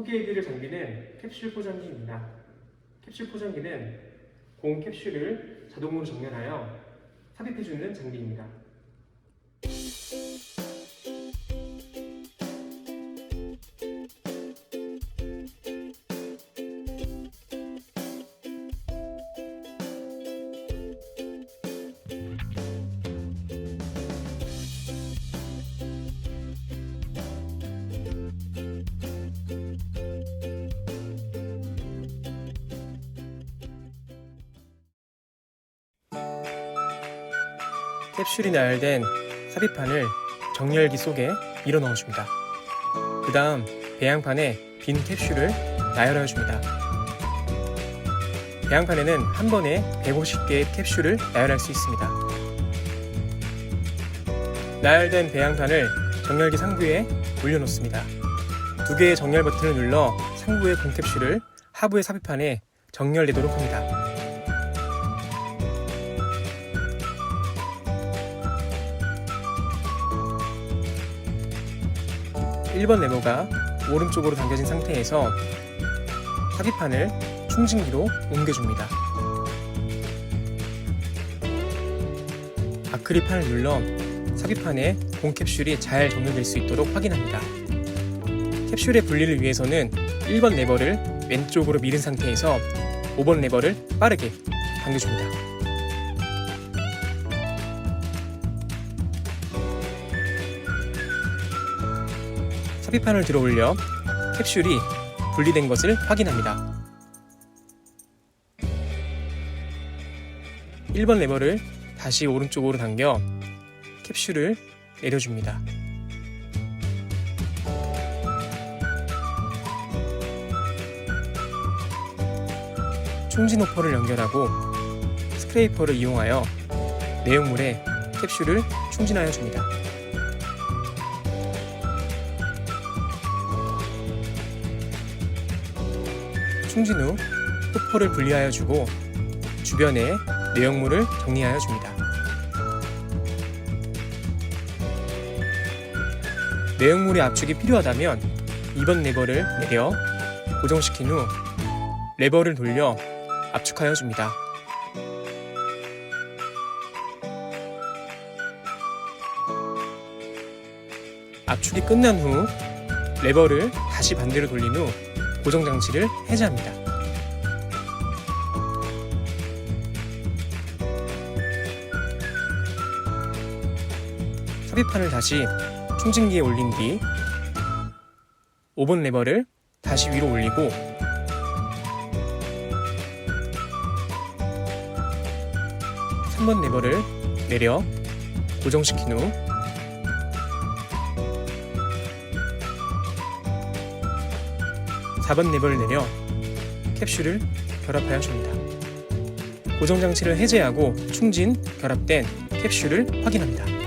소개해드릴 장비는 캡슐 포장기입니다. 캡슐 포장기는 공 캡슐을 자동으로 정렬하여 삽입해주는 장비입니다. 캡슐이 나열된 삽입판을 정렬기 속에 밀어 넣어줍니다. 그 다음 배양판에 빈 캡슐을 나열하여 줍니다. 배양판에는 한 번에 150개의 캡슐을 나열할 수 있습니다. 나열된 배양판을 정렬기 상부에 올려놓습니다. 두 개의 정렬 버튼을 눌러 상부의 공 캡슐을 하부의 삽입판에 정렬되도록 합니다. 1번 레버가 오른쪽으로 당겨진 상태에서 삽입판을 충진기로 옮겨줍니다. 아크릴판을 눌러 삽입판에 공 캡슐이 잘 정렬될 수 있도록 확인합니다. 캡슐의 분리를 위해서는 1번 레버를 왼쪽으로 밀은 상태에서 5번 레버를 빠르게 당겨줍니다. 삽입판을 들어 올려 캡슐이 분리된 것을 확인합니다. 1번 레버를 다시 오른쪽으로 당겨 캡슐을 내려줍니다. 충진 호퍼를 연결하고 스크레이퍼를 이용하여 내용물에 캡슐을 충진하여 줍니다. 충진 후 호퍼를 분리하여 주고 주변에 내용물을 정리하여 줍니다. 내용물의 압축이 필요하다면 2번 레버를 내려 고정시킨 후 레버를 돌려 압축하여 줍니다. 압축이 끝난 후 레버를 다시 반대로 돌린 후 고정 장치를 해제합니다. 삽입판을 다시 충진기에 올린 뒤 5번 레버를 다시 위로 올리고 삼번 레버를 내려 고정시킨 후 4번 레버를 내려 캡슐을 결합하여 줍니다. 고정 장치를 해제하고 충진, 결합된 캡슐을 확인합니다.